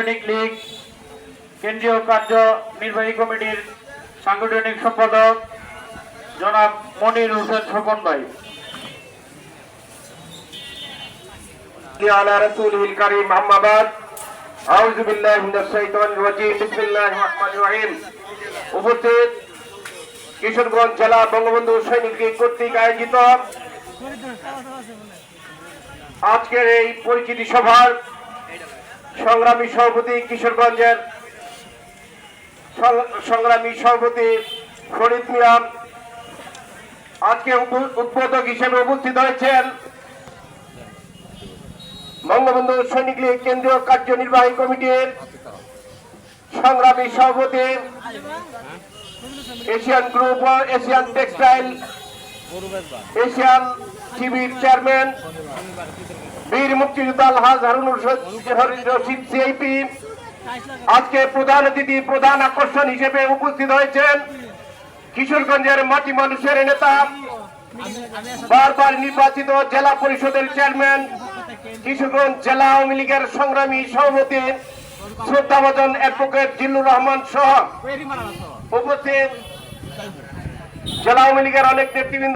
সৈনিক লীগ কেন্দ্রীয় কার্য নির্বাহী কমিটির সাংগঠনিক সম্পাদক জনাব মনির হোসেন স্বপন ভাই على رسوله الكريم أما بعد أعوذ بالله من الشيطان الرجيم بسم الله الرحمن الرحيم উপস্থিত কিশোরগঞ্জ জেলা বঙ্গবন্ধু সৈনিক লীগ কর্তৃক আয়োজিত আজকের এই পরিচিতি সভার সংগ্রামী সভাপতি কিশোরগঞ্জের সংগ্রামী সভাপতি ফরিদ মিয়াম আজকে উদ্বোধক হিসেবে উপস্থিত হয়েছেন বঙ্গবন্ধু সৈনিক লীগ কেন্দ্রীয় কার্যনির্বাহী কমিটির সংগ্রামী সভাপতি Asian group Asian textile, Asian টিভির চেয়ারম্যান, বীর মুক্তিযোদ্ধা আলহাজ হারুন রশিদ সিআইপি। আজকে প্রধান অতিথি, প্রধান আকর্ষণ হিসেবে উপস্থিত হয়েছেন কিশোরগঞ্জের মাটি মানুষের নেতা, বারবার নির্বাচিত জেলা পরিষদের চেয়ারম্যান, কিশোরগঞ্জ জেলা আওয়ামী লীগের সংগ্রামী সভাপতি শ্রদ্ধাভাজন অ্যাডভোকেট জিল্লুর রহমান সহ উপস্থিত জেলা আওয়ামী লীগের অনেক নেতৃবৃন্দ।